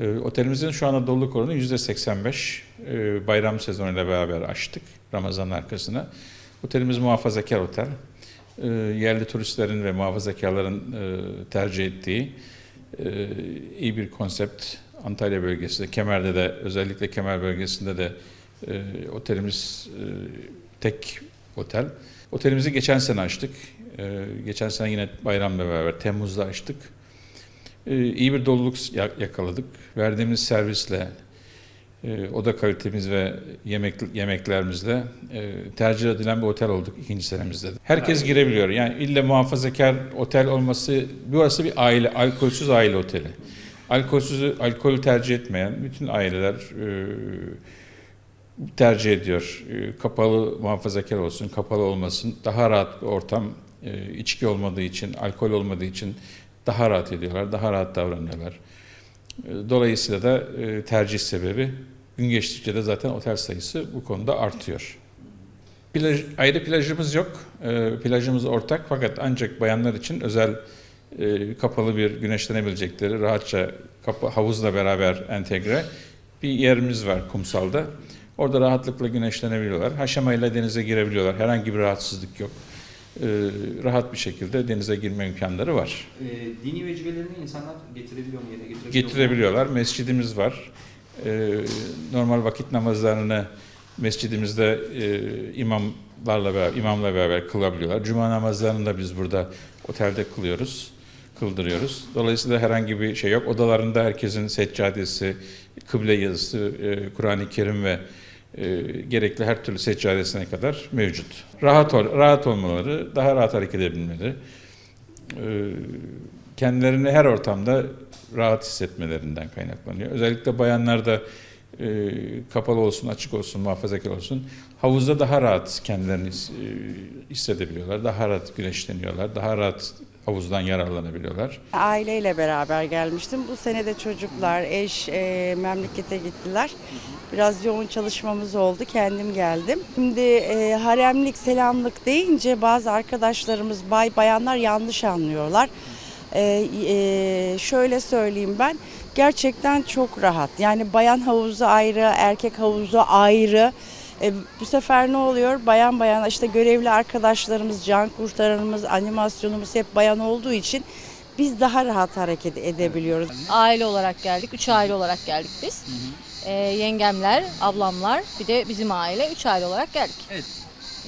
E, otelimizin şu anda doluluk oranı %85. E, bayram sezonuyla beraber açtık Ramazan arkasına. Otelimiz muhafazakar otel. E, yerli turistlerin ve muhafazakarların e, tercih ettiği e, iyi bir konsept. Antalya bölgesinde, Kemer'de de özellikle Kemer bölgesinde de e, otelimiz e, tek otel. Otelimizi geçen sene açtık. E, geçen sene yine bayramla beraber Temmuz'da açtık. E, iyi bir doluluk ya- yakaladık. Verdiğimiz servisle, e, oda kalitemiz ve yemek yemeklerimizle e, tercih edilen bir otel olduk ikinci senemizde. de. Herkes girebiliyor. Yani ille muhafazakar otel olması, burası bir aile, alkolsüz aile oteli. Alkolsüz, alkol tercih etmeyen bütün aileler e, tercih ediyor. Kapalı muhafazakar olsun, kapalı olmasın. Daha rahat bir ortam, içki olmadığı için, alkol olmadığı için daha rahat ediyorlar, daha rahat davranıyorlar. E, Dolayısıyla da e, tercih sebebi gün geçtikçe de zaten otel sayısı bu konuda artıyor. Plaj, ayrı plajımız yok. E, plajımız ortak fakat ancak bayanlar için özel e, kapalı bir güneşlenebilecekleri rahatça kapı, havuzla beraber entegre bir yerimiz var kumsalda. Orada rahatlıkla güneşlenebiliyorlar. Haşamayla denize girebiliyorlar. Herhangi bir rahatsızlık yok. E, rahat bir şekilde denize girme imkanları var. Ee, dini vecibelerini insanlar getirebiliyor mu, yerine getirebiliyor mu? Getirebiliyorlar. Mescidimiz var. Ee, normal vakit namazlarını mescidimizde e, imamlarla beraber, imamla beraber kılabiliyorlar. Cuma namazlarını da biz burada otelde kılıyoruz, kıldırıyoruz. Dolayısıyla herhangi bir şey yok. Odalarında herkesin seccadesi, kıble yazısı, e, Kur'an-ı Kerim ve e, gerekli her türlü seccadesine kadar mevcut. Rahat ol, rahat olmaları, daha rahat hareket edebilmeleri, e, kendilerini her ortamda rahat hissetmelerinden kaynaklanıyor. Özellikle bayanlar da e, kapalı olsun, açık olsun, muhafazakar olsun. Havuzda daha rahat kendilerini e, hissedebiliyorlar. Daha rahat güneşleniyorlar. Daha rahat havuzdan yararlanabiliyorlar. Aileyle beraber gelmiştim. Bu sene de çocuklar, eş e, memlekete gittiler. Biraz yoğun çalışmamız oldu. Kendim geldim. Şimdi e, haremlik, selamlık deyince bazı arkadaşlarımız, bay bayanlar yanlış anlıyorlar. E, e, şöyle söyleyeyim ben, gerçekten çok rahat. Yani bayan havuzu ayrı, erkek havuzu ayrı. E, bu sefer ne oluyor? Bayan bayan işte görevli arkadaşlarımız, can kurtaranımız, animasyonumuz hep bayan olduğu için biz daha rahat hareket edebiliyoruz. Aile olarak geldik. Üç aile olarak geldik biz. Ee, yengemler, ablamlar, bir de bizim aile. Üç aile olarak geldik. Evet.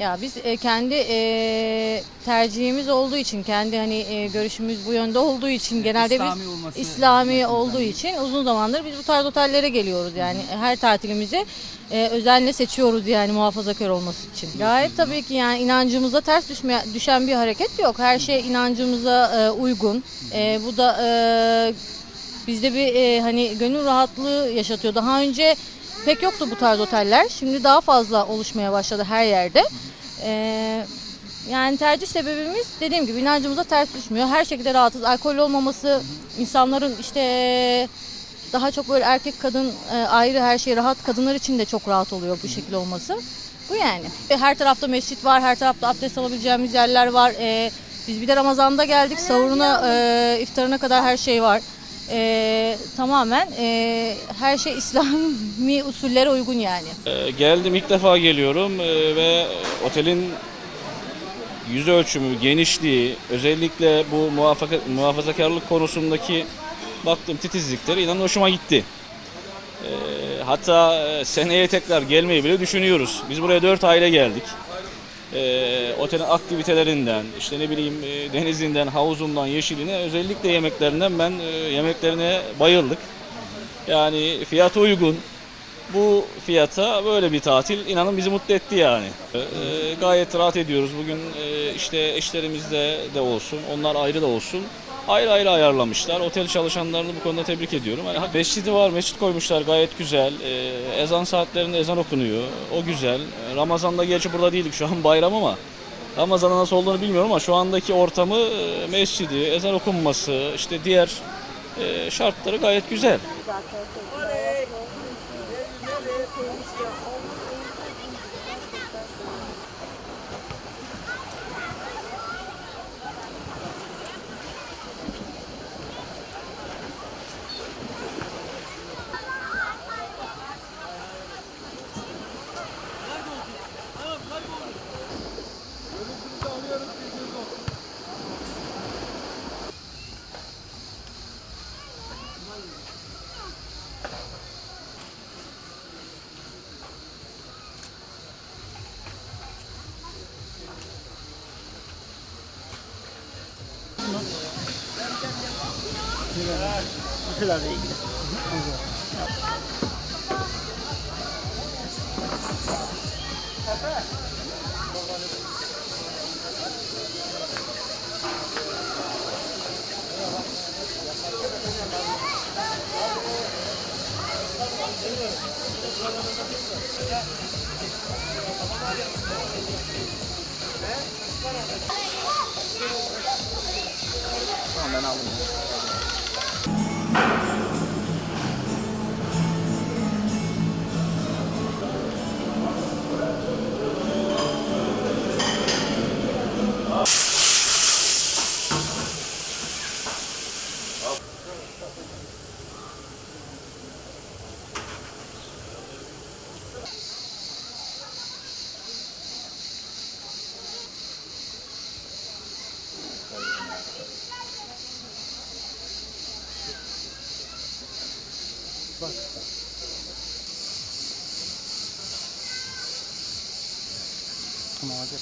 Ya biz e, kendi e, tercihimiz olduğu için, kendi hani e, görüşümüz bu yönde olduğu için genelde İslami biz olması İslami açısından. olduğu için uzun zamandır biz bu tarz otellere geliyoruz yani her tatilimizi e, özenle seçiyoruz yani muhafazakar olması için. Gayet tabii ki yani inancımıza ters düşme, düşen bir hareket yok. Her şey inancımıza e, uygun. E, bu da e, bizde bir e, hani gönül rahatlığı yaşatıyor. Daha önce pek yoktu bu tarz oteller. Şimdi daha fazla oluşmaya başladı her yerde. E, yani tercih sebebimiz dediğim gibi inancımıza ters düşmüyor. Her şekilde rahatız. Alkol olmaması, insanların işte daha çok böyle erkek kadın e, ayrı her şey rahat. Kadınlar için de çok rahat oluyor bu şekilde olması. Bu yani. Her tarafta mescit var, her tarafta abdest alabileceğimiz yerler var. E, biz bir de Ramazan'da geldik. Sahuruna, e, iftarına kadar her şey var. E, tamamen e, her şey İslami usullere uygun yani. Ee, Geldim ilk defa geliyorum ee, ve otelin yüz ölçümü, genişliği, özellikle bu muhafaka- muhafazakarlık konusundaki baktığım titizlikleri inanın hoşuma gitti. Ee, hatta e, seneye tekrar gelmeyi bile düşünüyoruz. Biz buraya dört aile geldik. Ee, otelin aktivitelerinden, işte ne bileyim e, denizinden, havuzundan, yeşiline, özellikle yemeklerinden ben e, yemeklerine bayıldık. Yani fiyatı uygun, bu fiyata böyle bir tatil inanın bizi mutlu etti yani. Ee, gayet rahat ediyoruz. Bugün e, işte eşlerimizde de olsun, onlar ayrı da olsun. Ayrı ayrı ayarlamışlar. Otel çalışanlarını bu konuda tebrik ediyorum. Yani mescidi var, mescit koymuşlar gayet güzel. Ee, ezan saatlerinde ezan okunuyor. O güzel. Ramazan'da gerçi burada değildik şu an bayram ama Ramazan'da nasıl olduğunu bilmiyorum ama şu andaki ortamı, e, mescidi, ezan okunması, işte diğer e, şartları gayet güzel. Büfelerle ilgili. Tamam ben aldım. Tamam hadi.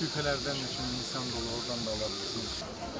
Büfelerden de şimdi insan dolu oradan da alabilirsiniz.